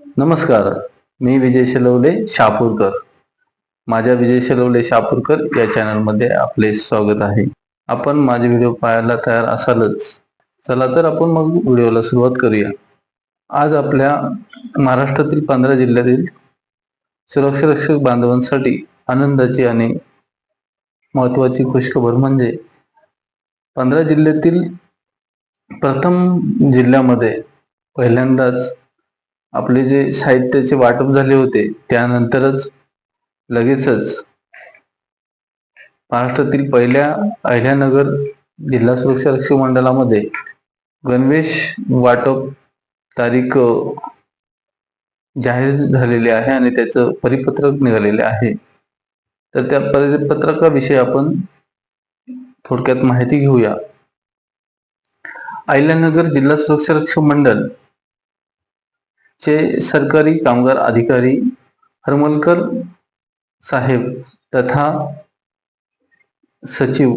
नमस्कार मी विजय शेलवले शापूरकर. माझ्या विजय शेलवले शापूरकर या चॅनलमध्ये आपले स्वागत आहे. आपण माझे व्हिडिओ पाहायला तयार असालच. चला तर आपण मग व्हिडिओला सुरुवात करूया. आज आपल्या महाराष्ट्रातील पंधरा जिल्ह्यातील सुरक्षारक्षक बांधवांसाठी आनंदाची आणि महत्वाची खुशखबर म्हणजे पंधरा जिल्ह्यातील प्रथम जिल्ह्यामध्ये पहिल्यांदाच आपले जे साहित्याचे वाटप झाले होते त्यानंतरच लगेचच महाराष्ट्रातील पहिल्या अहिल्यानगर जिल्हा सुरक्षा रक्षक मंडळामध्ये गणवेश वाटप तारीख जाहीर झालेले आहे आणि त्याचं परिपत्रक निघालेले आहे. तर त्या परिपत्रकाविषयी आपण थोडक्यात माहिती घेऊया. अहिल्यानगर जिल्हा सुरक्षा रक्षक मंडळ चे सरकारी कामगार अधिकारी हरमलकर साहेब तथा सचिव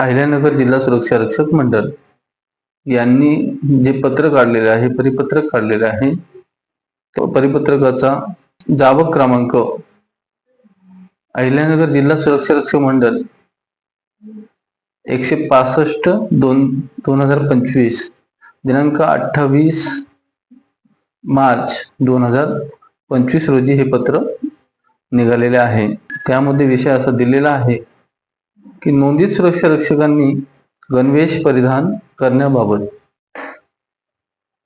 अहिल्यानगर जिल्हा सुरक्षा रक्षक मंडळ यांनी जे पत्र काढलेले आहे परिपत्रक काढलेले आहे तो परिपत्रकाचा जावक क्रमांक अहिल्यानगर जिल्हा सुरक्षा रक्षक मंडळ एकशे पासष्ट दोन दोन हजार पंचवीस दिनांक अठ्ठावीस मार्च दोन हजार पंचवीस रोजी हे पत्र निघालेले आहे. त्यामध्ये विषय असा दिलेला आहे की नोंदीत सुरक्षा रक्षकांनी गणवेश परिधान करण्याबाबत.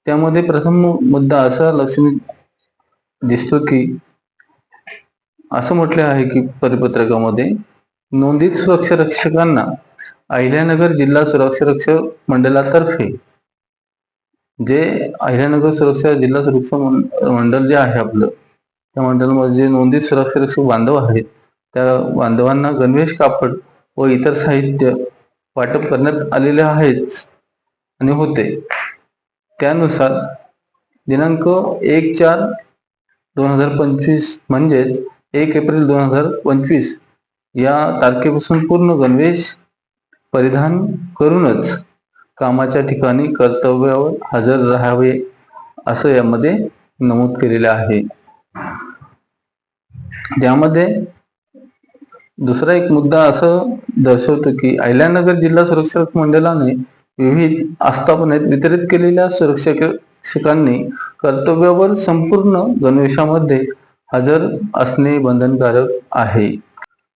त्यामध्ये प्रथम मुद्दा असा लक्षणी दिसतो की असं म्हटले आहे की परिपत्रकामध्ये नोंदीत सुरक्षा रक्षकांना अहिल्यानगर जिल्हा सुरक्षा रक्षक मंडळातर्फे जे अहिल्यानगर सुरक्षा जिल्हा सुरक्षा मं- मंडळ जे आहे आपलं त्या मंडळामध्ये जे नोंदीत सुरक्षा रक्षक बांधव आहेत त्या बांधवांना गणवेश कापड व इतर साहित्य वाटप करण्यात आलेले आहेच आणि होते. त्यानुसार दिनांक एक चार दोन हजार पंचवीस म्हणजेच एक एप्रिल दोन हजार पंचवीस या तारखेपासून पूर्ण गणवेश परिधान करूनच कामाच्या ठिकाणी कर्तव्यावर हजर राहावे असं यामध्ये नमूद केलेले आहे. त्यामध्ये दुसरा एक मुद्दा असं दर्शवतो की अहिल्यानगर जिल्हा सुरक्षा मंडळाने विविध आस्थापनेत वितरित केलेल्या सुरक्षकांनी कर्तव्यावर संपूर्ण गणवेशामध्ये हजर असणे बंधनकारक आहे.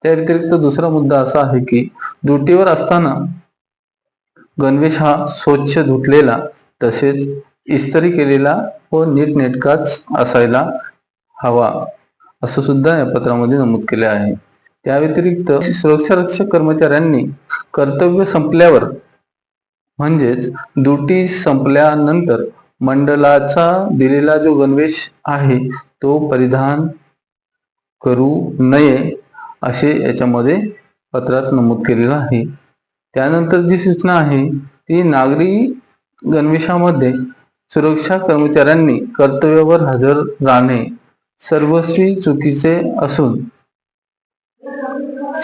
त्या व्यतिरिक्त दुसरा मुद्दा असा आहे की ड्युटीवर असताना गणवेश हा स्वच्छ धुतलेला तसेच इस्त्री केलेला व नीटनेटकाच असायला हवा असं सुद्धा या पत्रामध्ये नमूद केले आहे. त्या व्यतिरिक्त सुरक्षा रक्षक कर्मचाऱ्यांनी कर्तव्य संपल्यावर म्हणजेच ड्युटी संपल्यानंतर मंडळाचा दिलेला जो गणवेश आहे तो परिधान करू नये असे याच्यामध्ये पत्रात नमूद केलेलं आहे. त्यानंतर जी सूचना आहे ती नागरी गणवेशामध्ये सुरक्षा कर्मचाऱ्यांनी कर्तव्यावर हजर राहणे सर्वस्वी चुकीचे असून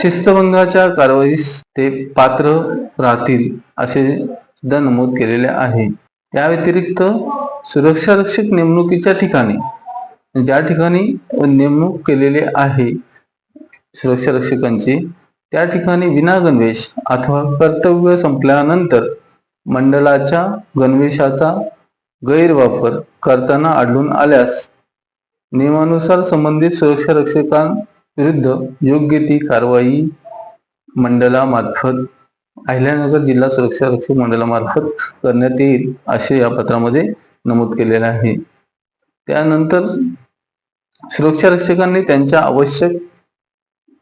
शिस्तभंगाच्या कारवाईस ते पात्र राहतील असे सुद्धा नमूद केलेले आहे. त्या व्यतिरिक्त सुरक्षा रक्षक नेमणुकीच्या ठिकाणी ज्या ठिकाणी नेमणूक केलेली आहे सुरक्षा रक्षकांची त्या ठिकाणी विना गणवेश अथवा कर्तव्य संपल्यानंतर मंडळाच्या गणवेशाचा गैरवापर करताना आढळून आल्यास नियमानुसार संबंधित सुरक्षा रक्षकांविरुद्ध योग्य ती कारवाई मंडळामार्फत अहिल्यानगर जिल्हा सुरक्षा रक्षक मंडळामार्फत करण्यात येईल असे या पत्रामध्ये नमूद केलेले आहे. त्यानंतर सुरक्षा रक्षकांनी त्यांच्या आवश्यक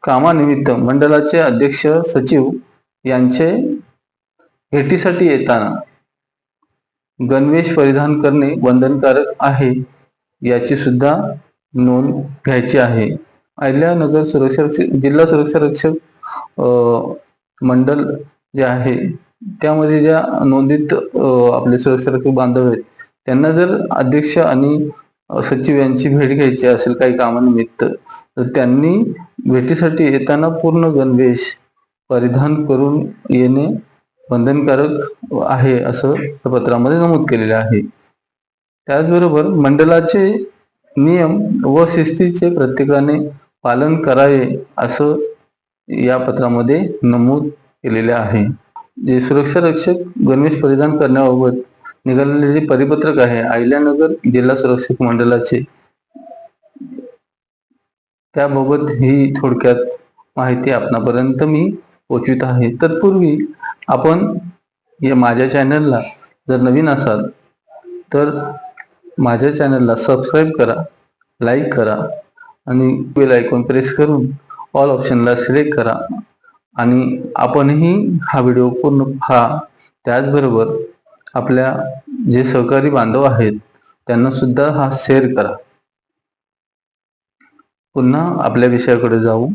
कामानिमित्त मंडळाचे अध्यक्ष सचिव यांचे भेटीसाठी येताना गणवेश परिधान करणे बंधनकारक आहे याची सुद्धा नोंद घ्यायची आहे. अहिल्यानगर सुरक्षा रक्षक जिल्हा सुरक्षा रक्षक अ, मंडळ जे आहे त्यामध्ये ज्या नोंदीत आपले सुरक्षा रक्षक बांधव आहेत त्यांना जर अध्यक्ष आणि सचिव यांची भेट घ्यायची असेल काही कामानिमित्त तर त्यांनी भेटीसाठी येताना पूर्ण गणवेश परिधान करून येणे बंधनकारक आहे असं पत्रामध्ये नमूद केलेले आहे. त्याचबरोबर मंडळाचे नियम व शिस्तीचे प्रत्येकाने पालन करावे असं या पत्रामध्ये नमूद केलेले आहे. जे सुरक्षा रक्षक गणवेश परिधान करण्याबाबत निघालेले जे परिपत्रक आहे. अहिल्यानगर जिल्हा सुरक्षित मंडळाचे. त्याबाबत ही थोडक्यात माहिती आपणापर्यंत मी पोचवित आहे. तत्पूर्वी आपण या माझ्या चॅनलला जर नवीन असाल तर माझ्या चॅनलला सबस्क्राईब करा लाईक करा आणि बेल आयकॉन प्रेस करून ऑल ऑप्शनला सिलेक्ट करा. आणि आपणही हा व्हिडिओ पूर्ण पहा. त्याचबरोबर आपल्या जे सहकारी बांधव आहेत त्यांना सुद्धा हा शेअर करा. पुन्हा आपल्या विषयाकडे जाऊ.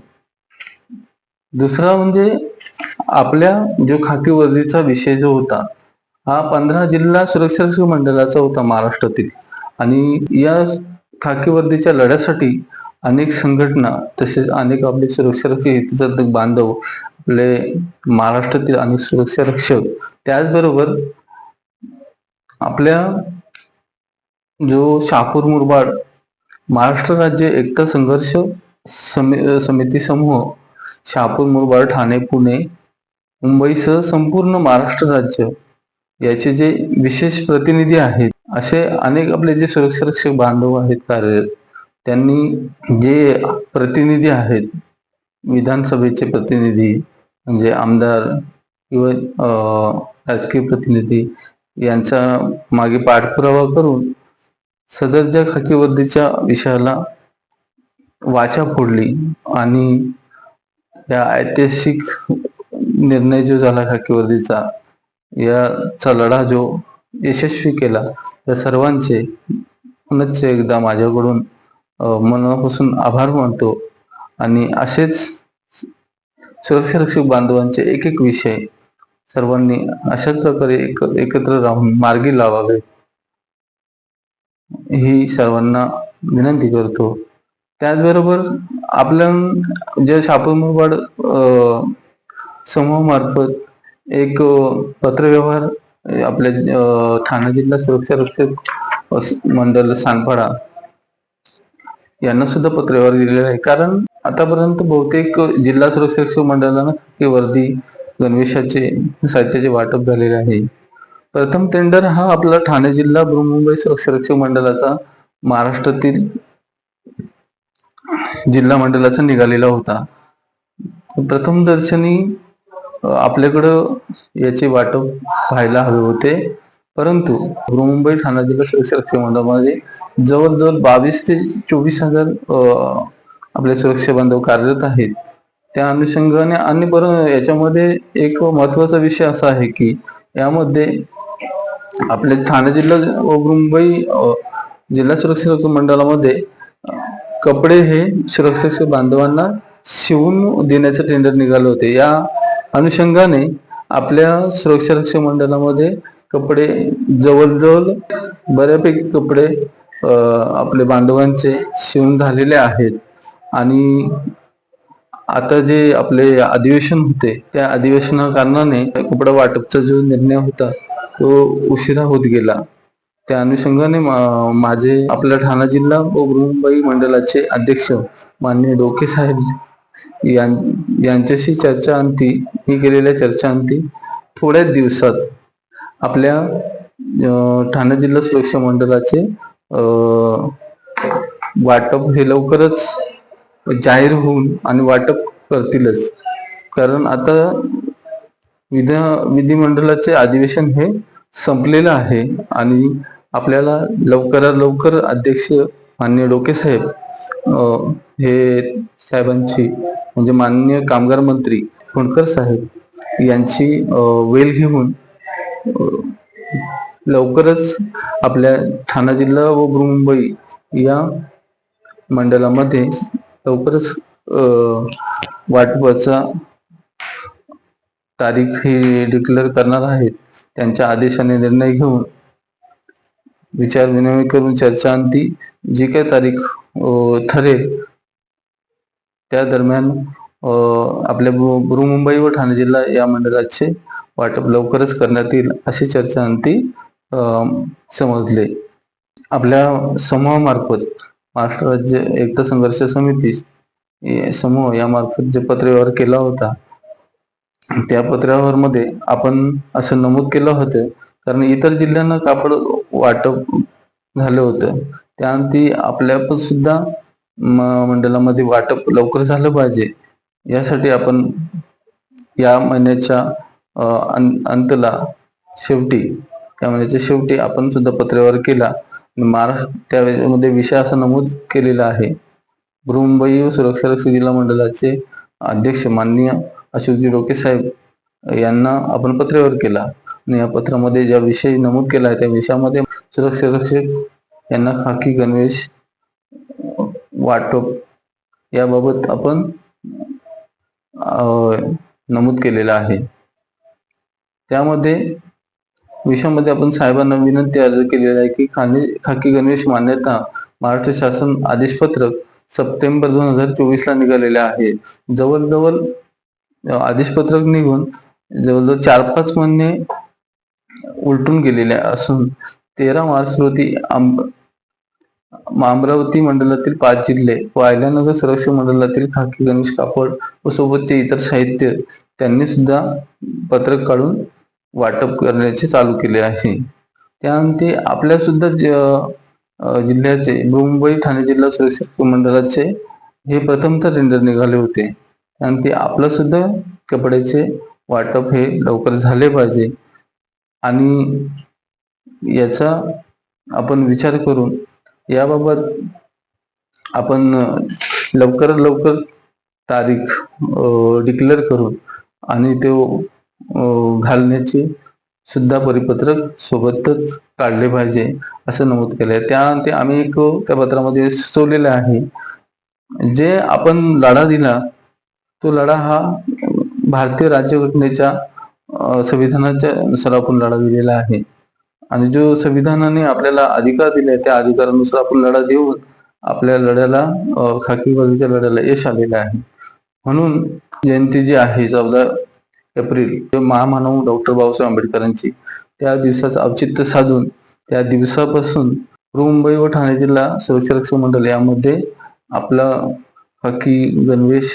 दुसरा म्हणजे आपल्या जो खाकी वर्दीचा विषय जो होता हा पंधरा जिल्हा सुरक्षा मंडळाचा होता महाराष्ट्रातील. आणि या खाकी वर्दीच्या लढ्यासाठी अनेक संघटना तसेच अनेक आपले सुरक्षारक्षक हितसाधक बांधव आपले महाराष्ट्रातील अनेक सुरक्षा रक्षक त्याचबरोबर आपल्या जो शापूर मुरबाड महाराष्ट्र राज्य एकता संघर्ष समि समिती समूह शहापूर मुरबाड ठाणे पुणे मुंबईसह संपूर्ण महाराष्ट्र राज्य याचे जे विशेष प्रतिनिधी आहेत असे अनेक आपले जे सुरक्षा रक्षक बांधव आहेत कार्यरत त्यांनी जे प्रतिनिधी आहेत विधानसभेचे प्रतिनिधी म्हणजे आमदार किंवा राजकीय प्रतिनिधी यांचा मागे पाठपुरावा करून सदरच्या खाकीवर्दीच्या विषयाला वाचा फोडली आणि या ऐतिहासिक निर्णय जो झाला खाकीवर्दीचा याचा लढा जो यशस्वी केला त्या सर्वांचे पुनश्च एकदा माझ्याकडून मनापासून आभार मानतो. आणि असेच सुरक्षारक्षक बांधवांचे एक एक विषय सर्वांनी अशाच प्रकारे एक एकत्र राहून मार्गी लावावे. ही सर्वांना विनंती करतो. त्याचबरोबर आपल्या ज्या शापूरमुरबाड समूहामार्फत एक पत्रव्यवहार आपल्या ठाणे जिल्हा सुरक्षा रक्षक मंडळ सांगपाडा यांना सुद्धा पत्रव्यवहार दिलेला आहे. कारण आतापर्यंत बहुतेक जिल्हा सुरक्षा रक्षक मंडळाला वर्दी गणवेशाचे साहित्याचे वाटप झालेले आहे. प्रथम टेंडर हा आपला ठाणे जिल्हा बृहमुंबई संरक्षक मंडळाचा महाराष्ट्रातील जिल्हा मंडळाचा निघालेला होता. प्रथम दर्शनी आपल्याकडं याचे वाटप व्हायला हवे होते. परंतु मुंबई ठाणा जिल्हा सुरक्षा मंडळामध्ये जवळजवळ बावीस ते चोवीस हजार आपले सुरक्षा बांधव कार्यरत आहेत. त्या अनुषंगाने आणि बरं याच्यामध्ये एक महत्त्वाचा विषय असा आहे की यामध्ये आपले ठाणे जिल्हा व मुंबई जिल्हा सुरक्षा मंडळामध्ये कपडे हे सुरक्षा बांधवांना शिवून देण्याचे टेंडर निघाले होते. या अनुषंगाने आपल्या सुरक्षा रक्षक मंडळामध्ये कपडे जवळजवळ बऱ्यापैकी कपडे आपले बांधवांचे शिवून झालेले आहेत. आणि आता जे आपले अधिवेशन होते त्या अधिवेशना कारणाने कपडा वाटपचा जो निर्णय होता तो उशिरा होत गेला. त्या अनुषंगाने माझे आपल्या ठाणा जिल्हा व मुंबई मंडळाचे अध्यक्ष मान्य डोके साहेब यांच्याशी चर्चा अंती मी केलेल्या चर्चा अंती थोड्याच दिवसात आपल्या ठाणे जिल्हा सुरक्षा मंडळाचे वाटप हे लवकरच जाहीर होऊन आणि वाटप करतीलच. कारण आता विध विधिमंडळाचे अधिवेशन हे संपलेलं आहे आणि आपल्याला लवकरात लवकर अध्यक्ष मान्य डोके साहेब हे साहेबांची म्हणजे माननीय कामगार मंत्री फुंडकर साहेब यांची वेल घेऊन लवकरच आपल्या ठाणा जिल्हा व मुंबई या मंडळामध्ये लवकरच वाटपाचा तारीख ही डिक्लेअर करणार आहेत त्यांच्या आदेशाने निर्णय घेऊन विचार विनिमय करून चर्चा अंती जी काही तारीख ठरेल त्या दरम्यान आपल्या मुंबई व ठाणे जिल्हा या मंडळाचे वाटप लवकरच करण्यात येईल अशी चर्चा अंती समजले. आपल्या समूहामार्फत महाराष्ट्र राज्य एकता संघर्ष समिती समूह समूह यामार्फत जे पत्रव्यवहार केला होता त्या पत्रव्यवहारमध्ये आपण असं नमूद केलं होतं. कारण इतर जिल्ह्यांना कापड वाटप झालं होतं. त्यानंतर आपल्या पण सुद्धा मंडळामध्ये वाटप लवकर झालं पाहिजे. यासाठी आपण या महिन्याच्या अंतला शेवटी या महिन्याच्या शेवटी आपण सुद्धा पत्रव्यवहार केला. महाराष्ट्र त्यामध्ये विषय असा नमूद केलेला आहे. बृहमुंबई व सुरक्षा रक्षक जिल्हा मंडळाचे अध्यक्ष माननीय अशोकजी डोके साहेब यांना आपण पत्रव्यवहार केला. आणि या पत्रामध्ये ज्या विषय नमूद केला आहे त्या विषयामध्ये सुरक्षा रक्षक यांना खाकी गणवेश वाटप याबाबत आपण नमूद केलेलं आहे. त्यामध्ये विषयामध्ये आपण साहेबांना विनंती अर्ज केलेला आहे की खाने खाकी गणवेश मान्यता महाराष्ट्र शासन आदेशपत्रक सप्टेंबर दोन हजार चोवीस ला निघालेले आहे. जवळजवळ आदेशपत्रक निघून जवळजवळ चार पाच महिने उलटून गेलेले असून तेरा मार्च रोजी अमरावती मंडळातील पाच जिल्हे व आयल्यानगर सुरक्षा मंडळातील खाकी गणेश कापड व सोबतचे इतर साहित्य त्यांनी सुद्धा पत्रक काढून वाटप करण्याचे चालू केले आहे. त्यानंतर आपल्या सुद्धा ज- जिल्ह्याचे मुंबई ठाणे जिल्हा सुरक्षा मंडळाचे हे प्रथमतः टेंडर निघाले होते. त्यानंतर आपलं सुद्धा कपड्याचे वाटप हे लवकर झाले पाहिजे. आणि याचा आपण विचार करून याबाबत आपण लवकरात लवकर तारीख डिक्लेअर करून आणि तो घालण्याचे सुद्धा परिपत्रक सोबतच काढले पाहिजे असं नमूद केलंय. ते आम्ही एक त्या पत्रामध्ये सुचवलेलं आहे. जे आपण लढा दिला तो लढा हा भारतीय राज्यघटनेच्या संविधानाच्या नुसार आपण लढा दिलेला आहे. आणि जो संविधानाने आपल्याला अधिकार दिले त्या अधिकारानुसार आपण लढा देऊन आपल्या लढ्याला अ, खाकी बाजूच्या लढ्याला यश आलेलं आहे. म्हणून जयंती जी आहे चौदा एप्रिल महामानव डॉक्टर बाबासाहेब आंबेडकरांची त्या दिवसाचं औचित्य साधून त्या दिवसापासून मुंबई व ठाणे जिल्हा सुरक्षा रक्षक मंडळ यामध्ये आपला खाकी गणवेश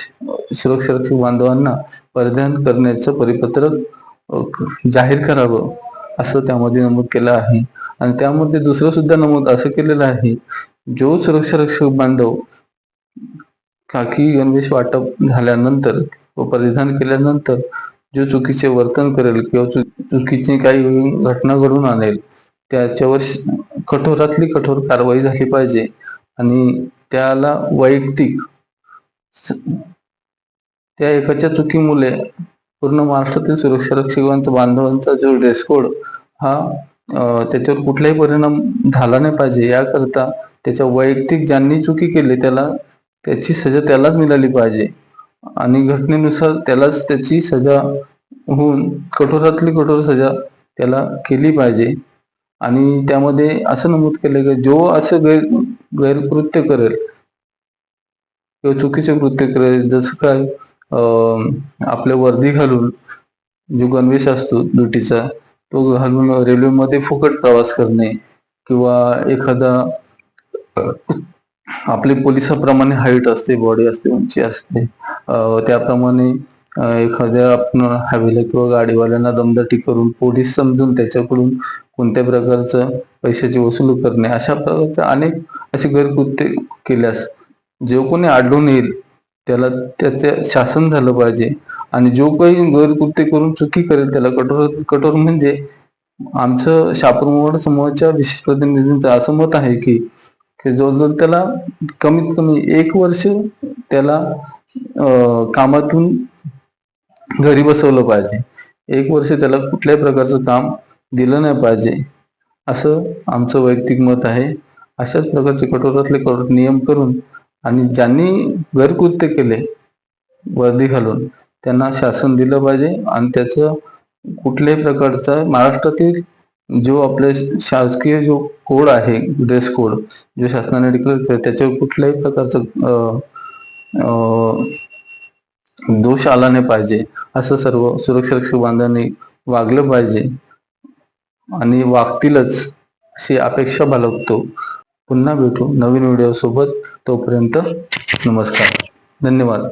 सुरक्षा रक्षक बांधवांना परिधान करण्याचं परिपत्रक जाहीर करावं असं त्यामध्ये नमूद केलं आहे. आणि त्यामध्ये दुसरं सुद्धा नमूद असं केलेलं आहे जो सुरक्षा रक्षक बांधव खाकी गणवेश वाटप झाल्यानंतर व परिधान केल्यानंतर जो चुकीचे वर्तन करेल किंवा चुकीची काही घटना घडून आणेल त्याच्यावर कठोरातली कठोर कारवाई झाली पाहिजे. आणि त्याला वैयक्तिक त्या एकाच्या चुकीमुळे पूर्ण महाराष्ट्रातील सुरक्षा रक्षकांचा बांधवांचा जो ड्रेस कोड हा त्याच्यावर कुठलाही परिणाम झाला नाही पाहिजे. याकरता त्याच्या वैयक्तिक ज्यांनी चुकी केली त्याला त्याची सजा त्यालाच मिळाली पाहिजे. आणि घटनेनुसार त्यालाच त्याची सजा होऊन कठोरातली कठोर सजा त्याला केली पाहिजे. आणि त्यामध्ये असं नमूद केलं की जो असं गैर गैरकृत्य करेल किंवा चुकीचे कृत्य करेल जसं काय आपल्या वर्दी घालून जो गणवेश असतो ड्युटीचा तो घालून रेल्वेमध्ये फुकट प्रवास करणे किंवा एखादा आपली पोलिसाप्रमाणे हाईट असते बॉडी असते उंची असते. त्याप्रमाणे एखाद्या आपण हवेला किंवा गाडीवाल्यांना दमदाटी करून पोलीस समजून त्याच्याकडून कोणत्या प्रकारचं पैशाची वसूल करणे अशा प्रकारचे अनेक असे गैरकृत्य केल्यास जो कोणी आढळून येईल त्याला त्याचे शासन झालं पाहिजे. आणि जो काही गैरकृत्य करून चुकी करेल त्याला कठोर कठोर म्हणजे आमचं शापूर समूहाच्या विशेष प्रतिनिधींचं असं मत आहे की की जवळजवळ त्याला कमीत कमी एक वर्ष त्याला कामातून घरी बसवलं पाहिजे. एक वर्ष त्याला कुठल्याही प्रकारचं काम दिलं नाही पाहिजे. असं आमचं वैयक्तिक मत आहे. अशाच प्रकारचे कठोरातले कठोर नियम करून आणि ज्यांनी घरकृत्य केले वर्दी घालून त्यांना शासन दिलं पाहिजे. आणि त्याचं कुठल्याही प्रकारचा महाराष्ट्रातील जो आपले शासकीय जो कोड आहे ड्रेस कोड जो शासनाने डिक्लेअर केला त्याच्यावर कुठल्याही प्रकारचा दोष आला नाही पाहिजे. असं सर्व सुरक्षा रक्षक बांधवांनी वागलं पाहिजे. आणि वागतीलच अशी अपेक्षा बाळगतो. पुन्हा भेटू नवीन व्हिडिओ सोबत. तोपर्यंत नमस्कार. धन्यवाद.